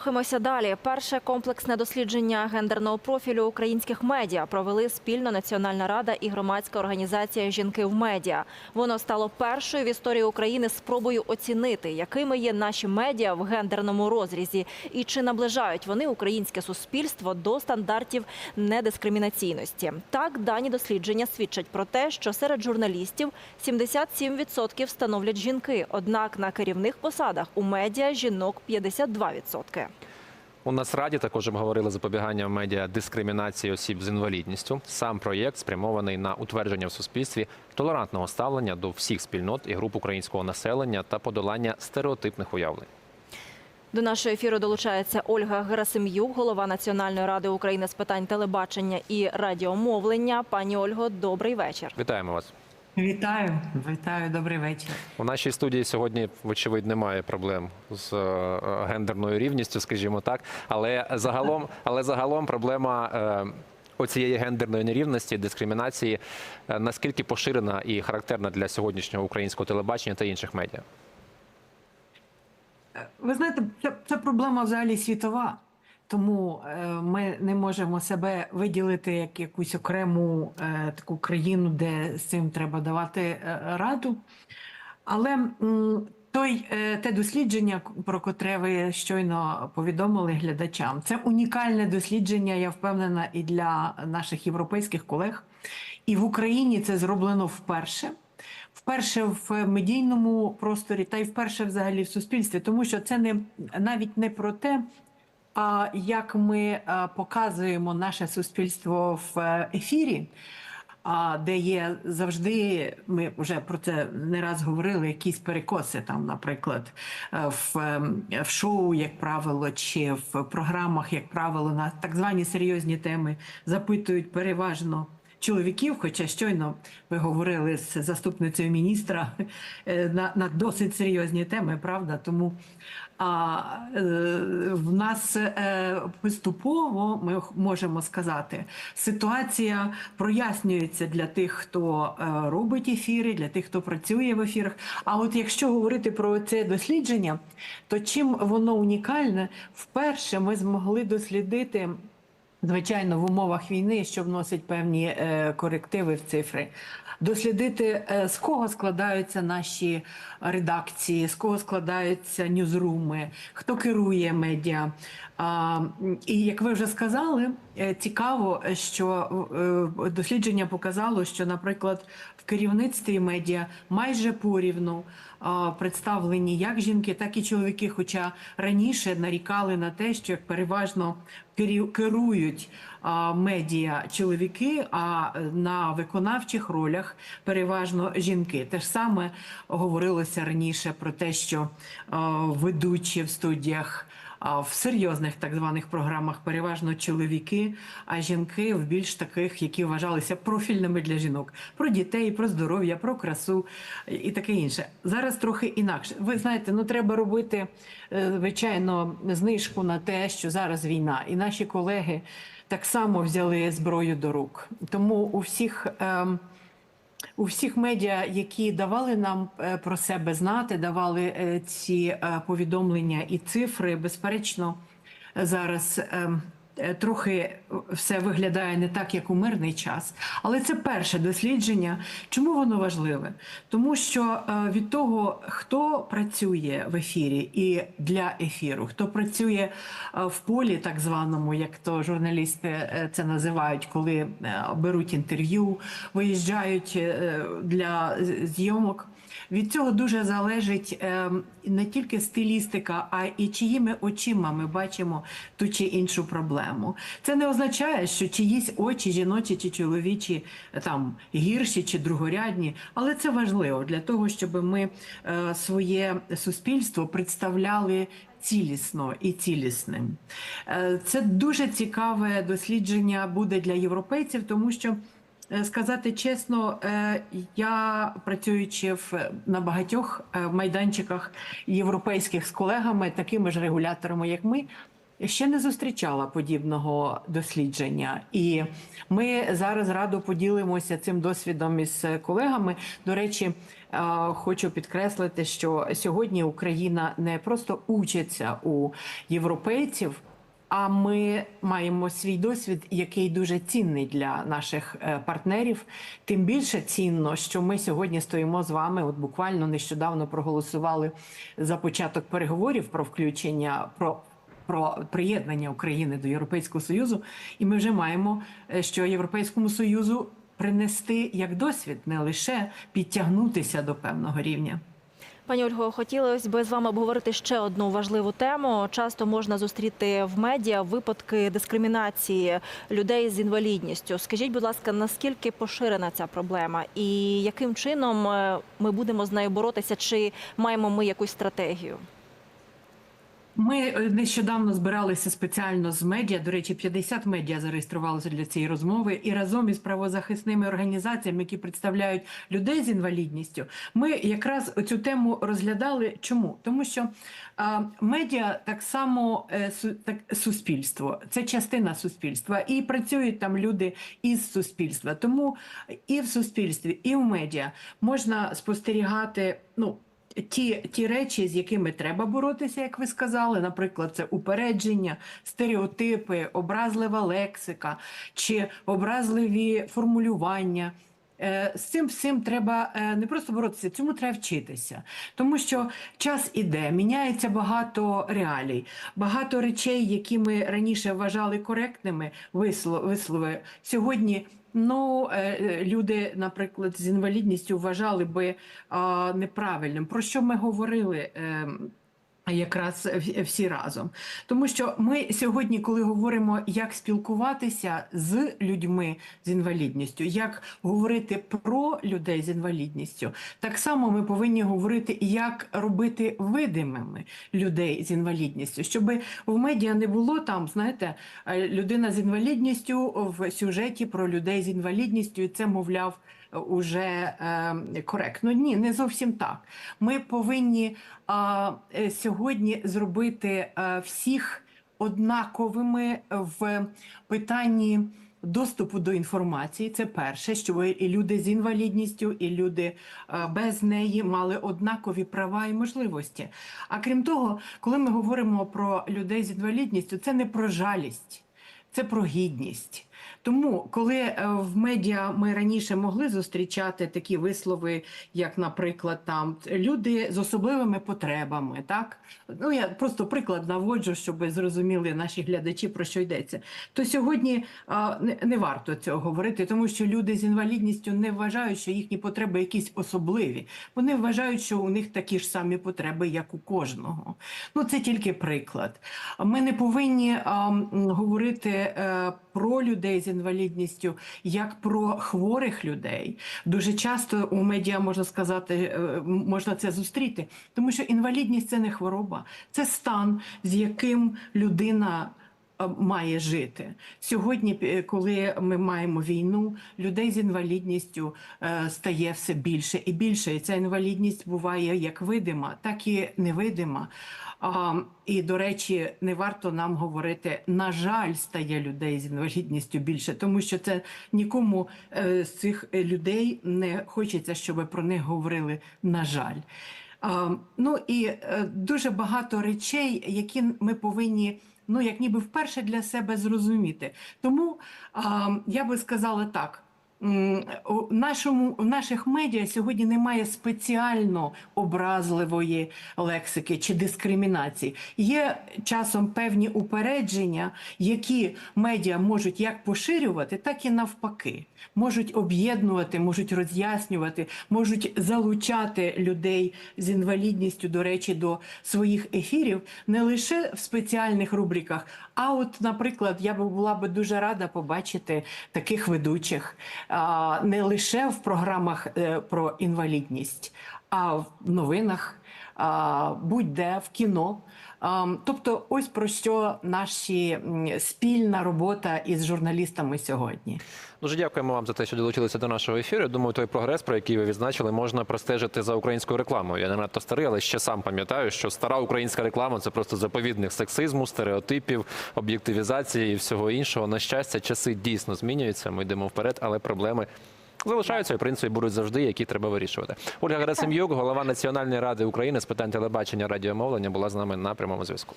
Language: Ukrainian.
Рухаємося далі. Перше комплексне дослідження гендерного профілю українських медіа провели спільно Національна рада і громадська організація Жінки в медіа. Воно стало першою в історії України спробою оцінити, якими є наші медіа в гендерному розрізі, і чи наближають вони українське суспільство до стандартів недискримінаційності. Так, дані дослідження свідчать про те, що серед журналістів 77% становлять жінки. Однак на керівних посадах у медіа жінок 52%. У Нацраді також обговорили запобігання в медіа дискримінації осіб з інвалідністю. Сам проєкт спрямований на утвердження в суспільстві толерантного ставлення до всіх спільнот і груп українського населення та подолання стереотипних уявлень. До нашого ефіру долучається Ольга Герасим'юк, голова Національної ради України з питань телебачення і радіомовлення. Пані Ольго, добрий вечір. Вітаємо вас. Вітаю, вітаю, добрий вечір. У нашій студії сьогодні, вочевидь, немає проблем з е, гендерною рівністю, скажімо так. Але загалом, але загалом проблема. е, Оцієї гендерної нерівності, дискримінації е, наскільки поширена і характерна для сьогоднішнього українського телебачення та інших медіа? Ви знаєте, це проблема взагалі світова, тому е, ми не можемо себе виділити як якусь окрему е, таку країну, де з цим треба давати е, раду. Але той, те дослідження, про котре ви щойно повідомили глядачам, це унікальне дослідження, я впевнена, і для наших європейських колег. І в Україні це зроблено вперше. Вперше в медійному просторі, та й вперше взагалі в суспільстві, тому що це не навіть не про те, як ми показуємо наше суспільство в е, ефірі, де є завжди, ми вже про це не раз говорили, якісь перекоси там, наприклад, е, в, в шоу, як правило, чи в програмах, як правило, на так звані серйозні теми запитують переважно. Чоловіків, хоча щойно ви говорили з заступницею міністра е, на, на досить серйозні теми, правда? Тому а, е, в нас е, поступово ми можемо сказати, ситуація прояснюється для тих, хто робить ефіри, для тих, хто працює в ефірах. А от якщо говорити про це дослідження, то чим воно унікальне, вперше ми змогли дослідити. Звичайно, в умовах війни, що вносить певні е, корективи в цифри, дослідити, е, з кого складаються наші редакції, з кого складаються ньюзруми, хто керує медіа. І як ви вже сказали, е, цікаво, що е, дослідження показало, що, наприклад, в керівництві медіа майже порівну представлені як жінки, так і чоловіки. Хоча раніше нарікали на те, що переважно керують медіа чоловіки, а на виконавчих ролях переважно жінки. Те ж саме говорилося раніше про те, що ведучі в студіях. В серйозних так званих програмах переважно чоловіки, а жінки в більш таких, які вважалися профільними для жінок, про дітей, про здоров'я, про красу і таке інше. Зараз трохи інакше. Ви знаєте, ну треба робити е, звичайно знижку на те, що зараз війна, і наші колеги так само взяли зброю до рук. Тому у всіх. ем, у всіх медіа, які давали нам е, про себе знати, давали е, ці е, повідомлення і цифри, безперечно, зараз ем, трохи все виглядає не так, як у мирний час. Але це перше дослідження. Чому воно важливе? Тому що е, від того, хто працює в ефірі і для ефіру, хто працює е, в полі, так званому, як то журналісти е, це називають, коли е, беруть інтерв'ю, виїжджають е, для зйомок. Від цього дуже залежить е, не тільки стилістика, а і чиїми очима ми бачимо ту чи іншу проблему. Це не означає, що чиїсь очі, жіночі чи чоловічі, там гірші чи другорядні, але це важливо для того, щоб ми е, своє суспільство представляли. Цілісно і цілісним. Е, Це дуже цікаве дослідження буде для європейців, тому що Сказати чесно, е, я працюючи в на багатьох е, майданчиках європейських з колегами, такими ж регуляторами, як ми, ще не зустрічала подібного дослідження, і ми зараз радо поділимося цим досвідом із колегами. До речі, е, хочу підкреслити, що сьогодні Україна не просто учиться у європейців. А ми маємо свій досвід, який дуже цінний для наших е, партнерів. Тим більше цінно, що ми сьогодні стоїмо з вами. От буквально нещодавно проголосували за початок переговорів про включення про. Про приєднання України до Європейського союзу, і ми вже маємо, е, що Європейському союзу принести як досвід, не лише підтягнутися до певного рівня. Пані Ольго, хотілося б з вами обговорити ще одну важливу тему. Часто можна зустріти в медіа випадки дискримінації людей з інвалідністю. Скажіть, будь ласка, наскільки поширена ця проблема, і яким чином е, ми будемо з нею боротися? Чи маємо ми якусь стратегію? Ми е, нещодавно збиралися спеціально з медіа. До речі, 50 медіа зареєструвалося для цієї розмови, і разом із правозахисними організаціями, які представляють людей з інвалідністю, ми якраз цю тему розглядали. Чому? Тому що а, медіа так само е, су, так, суспільство, це частина суспільства, і працюють там люди із суспільства. Тому і в суспільстві, і в медіа можна спостерігати. Ну ті, ті речі, з якими треба боротися, як ви сказали, наприклад, це упередження, стереотипи, образлива лексика чи образливі формулювання. Е, З цим всім треба е, не просто боротися, цьому треба вчитися, тому що час іде, міняється багато реалій, багато речей, які ми раніше вважали коректними, висло- вислови сьогодні. Ну, е, люди, наприклад, з інвалідністю вважали би неправильним. Про що ми говорили? Якраз всі разом, тому що ми сьогодні, коли говоримо, як спілкуватися з людьми з інвалідністю, як говорити про людей з інвалідністю, так само ми повинні говорити, як робити видимими людей з інвалідністю, щоб в медіа не було там, знаєте, е, людина з інвалідністю в сюжеті про людей з інвалідністю, і це мовляв. Уже е, коректно. Ні, не зовсім так. Ми повинні е, сьогодні зробити е, всіх однаковими в питанні доступу до інформації. Це перше, щоб і люди з інвалідністю, і люди е, без неї мали однакові права і можливості. А крім того, коли ми говоримо про людей з інвалідністю, це не про жалість, це про гідність. Тому, коли е, в медіа ми раніше могли зустрічати такі вислови, як, наприклад, там люди з особливими потребами, так ну я просто приклад наводжу, щоб зрозуміли наші глядачі про що йдеться. То сьогодні а, не, не варто цього говорити, тому що люди з інвалідністю не вважають, що їхні потреби якісь особливі. Вони вважають, що у них такі ж самі потреби, як у кожного. Ну це тільки приклад. Ми не повинні а, говорити е, про людей з інвалідністю як про хворих людей. Дуже часто у медіа можна сказати, е, можна це зустріти, тому що інвалідність це не хвороба, це стан, з яким людина. Е, Має жити сьогодні, е, коли ми маємо війну, людей з інвалідністю е, стає все більше і більше. І ця інвалідність буває як видима, так і невидима. І до речі, не варто нам говорити, на жаль, стає людей з інвалідністю більше, тому що це нікому з цих людей не хочеться, щоб про них говорили на жаль. Ну і е, дуже багато речей, які ми повинні. Ну, як ніби вперше для себе зрозуміти. Тому а, я би сказала так: у нашому в наших медіа сьогодні немає спеціально образливої лексики чи дискримінації. Є часом певні упередження, які медіа можуть як поширювати, так і навпаки. Можуть об'єднувати, можуть роз'яснювати, можуть залучати людей з інвалідністю, до речі, до своїх ефірів не лише в спеціальних рубриках, а от, наприклад, я би була би дуже рада побачити таких ведучих не лише в програмах е, про інвалідність, а в новинах. Будь-де в кіно. Тобто, ось про що наші спільна робота із журналістами сьогодні. Дуже дякуємо вам за те, що долучилися до нашого ефіру. Думаю, той прогрес, про який ви відзначили, можна простежити за українською рекламою. Я не надто старий, але ще сам пам'ятаю, що стара українська реклама це просто заповідник сексизму, стереотипів, об'єктивізації і всього іншого. На щастя, часи дійсно змінюються. Ми йдемо вперед, але проблеми. Залишаються і принципі будуть завжди, які треба вирішувати. Ольга Герасим'юк, голова Національної ради України з питань телебачення радіомовлення, була з нами на прямому зв'язку.